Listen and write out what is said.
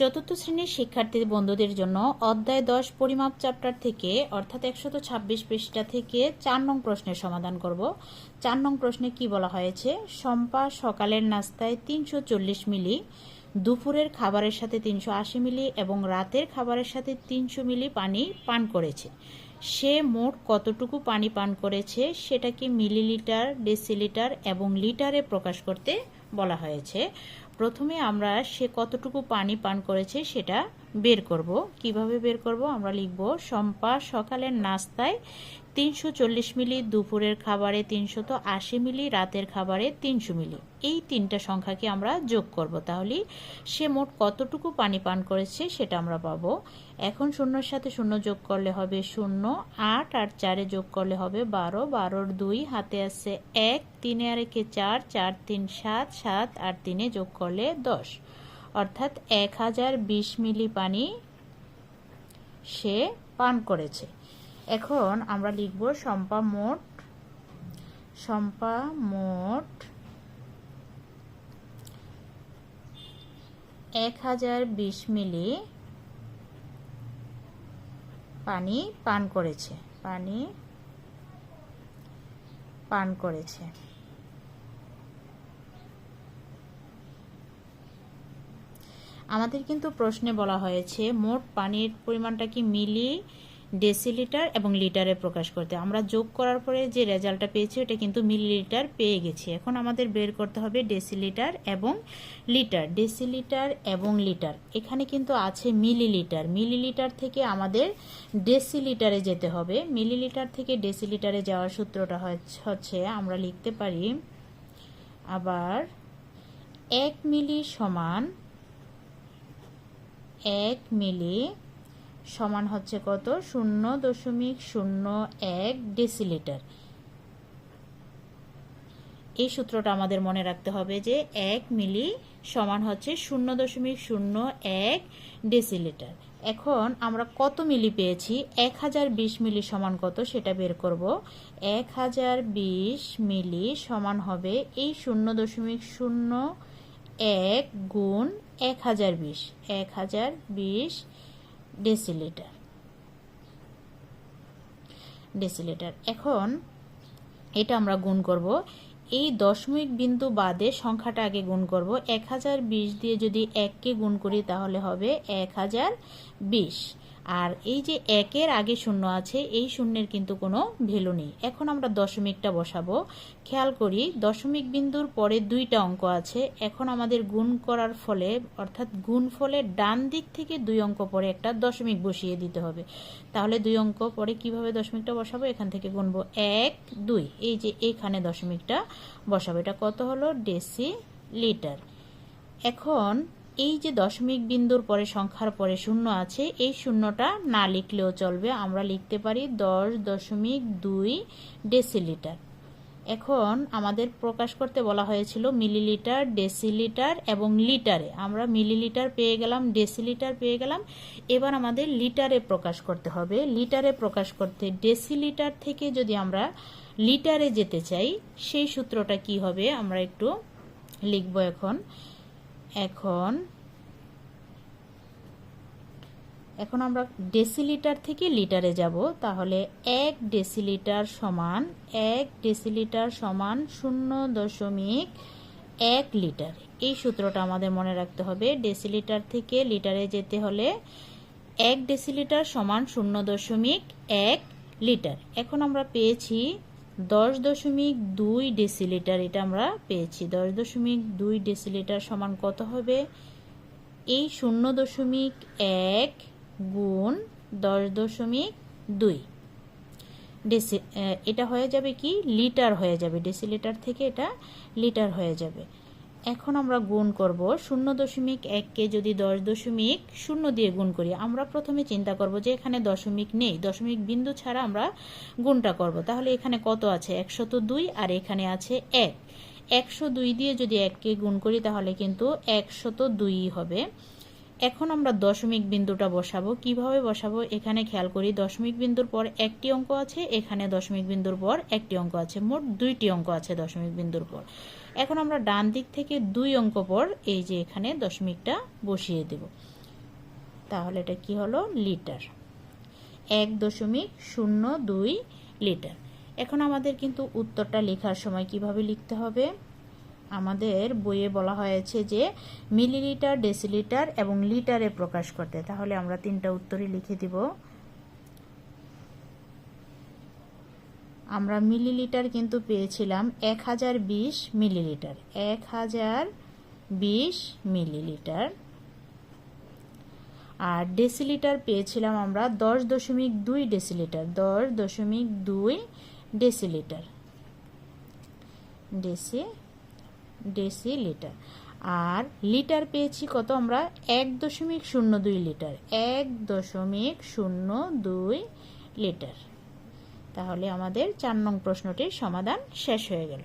চতুর্থ শ্রেণির শিক্ষার্থী বন্ধুদের জন্য অধ্যায় দশ পরিমাপ চ্যাপ্টার থেকে, অর্থাৎ একশত ছাব্বিশ পৃষ্ঠা থেকে চার নং প্রশ্নের সমাধান করব। চার নং প্রশ্নে কি বলা হয়েছে? শম্পা সকালের নাস্তায় তিনশো চল্লিশ মিলি, দুপুরের খাবারের সাথে তিনশো আশি মিলি এবং রাতের খাবারের সাথে তিনশো মিলি পানি পান করেছে। সে মোট কতটুকু পানি পান করেছে সেটাকে মিলিলিটার, ডেসিলিটার এবং লিটারে প্রকাশ করতে বলা হয়েছে। প্রথমে আমরা সে কতটুকু পানি পান করেছে সেটা বের করব। কীভাবে বের করব? আমরা লিখব সম্পা সকালের নাস্তায় তিনশো চল্লিশ মিলি, দুপুরের খাবারে তিনশত আশি মিলি, রাতের খাবারে তিনশো মিলি। এই তিনটা সংখ্যাকে আমরা যোগ করব। তাহলে সে মোট কতটুকু পানি পান করেছে সেটা আমরা পাবো। এখন শূন্যর সাথে শূন্য যোগ করলে হবে শূন্য, আট আর চারে যোগ করলে হবে বারো। বারোর দুই হাতে আছে এক, তিনে আর একে চার চার তিন সাত সাত আর তিনে যোগ করলে দশ। অর্থাৎ এক হাজার বিশ মিলি পানি সে পান করেছে। এখন আমরা লিখব সম্পা মোট সম্পা মোট এক হাজার বিশ মিলি পানি পান করেছে, পানি পান করেছে। আমাদের কিন্তু প্রশ্নে বলা হয়েছে, মোট পানির পরিমাণটা কি মিলি ডেসিলিটার এবং লিটারে প্রকাশ করতে? আমরা যোগ করার পরে যে রেজাল্টটা পেয়েছি, ওটা কিন্তু মিলিলিটার পেয়ে গেছি। এখন আমাদের বের করতে হবে ডেসিলিটার এবং লিটার। ডেসিলিটার এবং লিটার, এখানে কিন্তু আছে মিলিলিটার। মিলিলিটার থেকে আমাদের ডেসিলিটারে যেতে হবে। মিলিলিটার থেকে ডেসিলিটারে যাওয়ার সূত্রটা হচ্ছে আমরা লিখতে পারি আবার এক মিলি সমান এক মিলি সমান হচ্ছে কত? শূন্য দশমিক শূন্য এক ডেসিলিটার। এই সূত্রটা আমাদের মনে রাখতে হবে যে এক মিলি সমান হচ্ছে শূন্য দশমিক শূন্য এক ডেসিলিটার। এখন আমরা কত মিলি পেয়েছি? এক হাজার বিশ মিলি সমান কত? সেটা বের করব। এক হাজার বিশ মিলি সমান হবে এই শূন্য দশমিক শূন্য এক গুণ এক হাজার বিশ, এক হাজার বিশ ডেসিলিটার ডেসিলিটার এখন এটা আমরা গুণ করব। এই দশমিক বিন্দু বাদে সংখ্যাটা আগে গুণ করব। এক হাজার বিশ দিয়ে যদি এককে গুণ করি তাহলে হবে এক হাজার বিশ। আর এই যে একের আগে শূন্য আছে, এই শূন্যের কিন্তু কোনো ভ্যালু নেই। এখন আমরা দশমিকটা বসাবো। খেয়াল করি, দশমিক বিন্দুর পরে দুইটা অঙ্ক আছে। এখন আমাদের গুণ করার ফলে, অর্থাৎ গুণ ফলে ডান দিক থেকে দুই অঙ্ক পরে একটা দশমিক বসিয়ে দিতে হবে। তাহলে দুই অঙ্ক পরে কীভাবে দশমিকটা বসাবো? এখান থেকে গুনবো এক, দুই। এই যে এখানে দশমিকটা বসাবো। এটা কত হলো? ডেসি লিটার এখন এই যে দশমিক বিন্দুর পরে সংখ্যার পরে শূন্য আছে, এই শূন্যটা না লিখলেও চলবে। আমরা লিখতে পারি দশ দশমিক দুই ডেসিলিটার। এখন আমাদের প্রকাশ করতে বলা হয়েছিল মিলিলিটার, ডেসিলিটার এবং লিটারে। আমরা মিলিলিটার পেয়ে গেলাম, ডেসিলিটার পেয়ে গেলাম। এবার আমাদের লিটারে প্রকাশ করতে হবে। লিটারে প্রকাশ করতে ডেসিলিটার থেকে যদি আমরা লিটারে যেতে চাই, সেই সূত্রটা কি হবে? আমরা একটু লিখব এখন। এখন এখন আমরা ডেসিলিটার থেকে লিটারে যাব। তাহলে এক ডেসিলিটার সমান, এক ডেসিলিটার সমান শূন্য দশমিক এক লিটার এই সূত্রটা আমাদের মনে রাখতে হবে ডেসিলিটার থেকে লিটারে যেতে হলে এক ডেসিলিটার সমান শূন্য দশমিক এক লিটার এখন আমরা পেয়েছি দশ দশমিক দুই ডেসিলিটার এটা আমরা পেয়েছি। দশ দশমিক দুই ডেসিলিটার সমান কত হবে? এই শূন্য দশমিক এক গুণ দশ দশমিক দুই। ডেসি এটা হয়ে যাবে কি? লিটার হয়ে যাবে। ডেসিলিটার থেকে এটা লিটার হয়ে যাবে। এখন আমরা গুণ করব শূন্য দশমিক এককে যদি দশ দশমিক শূন্য দিয়ে গুণ করি, আমরা প্রথমে চিন্তা করব যে এখানে দশমিক নেই, দশমিক বিন্দু ছাড়া আমরা গুণটা করব। তাহলে এখানে কত আছে? একশত দুই আর এখানে আছে এক। একশো দুই দিয়ে যদি এককে গুণ করি তাহলে কিন্তু একশত দুই হবে। এখন আমরা দশমিক বিন্দুটা বসাবো। কীভাবে বসাবো? এখানে খেয়াল করি, দশমিক বিন্দুর পর একটি অঙ্ক আছে, এখানে দশমিক বিন্দুর পর একটি অঙ্ক আছে, মোট দুইটি অঙ্ক আছে দশমিক বিন্দুর পর। এখন আমরা ডান দিক থেকে দুই অঙ্ক পর এই যে এখানে দশমিকটা বসিয়ে দেব। তাহলে এটা কি হলো? লিটার। এক দশমিক শূন্য দুই লিটার। এখন আমাদের কিন্তু উত্তরটা লেখার সময় কীভাবে লিখতে হবে? আমাদের বইয়ে বলা হয়েছে যে মিলিলিটার, ডেসিলিটার এবং লিটারে প্রকাশ করতে তাহলে আমরা তিনটা উত্তরই লিখে দিব। আমরা মিলিলিটার কিন্তু পেয়েছিলাম এক হাজার বিশ মিলিলিটার। এক হাজার বিশ মিলিলিটার। আর ডেসিলিটার পেয়েছিলাম আমরা দশ দশমিক দুই ডেসিলিটার। দশ দশমিক দুই ডেসিলিটার। Deci decilitre. আর লিটার পেয়েছি কত আমরা? এক দশমিক শূন্য দুই লিটার। এক দশমিক শূন্য দুই লিটার। তাহলে আমাদের চার নং প্রশ্নটির সমাধান শেষ হয়ে গেল।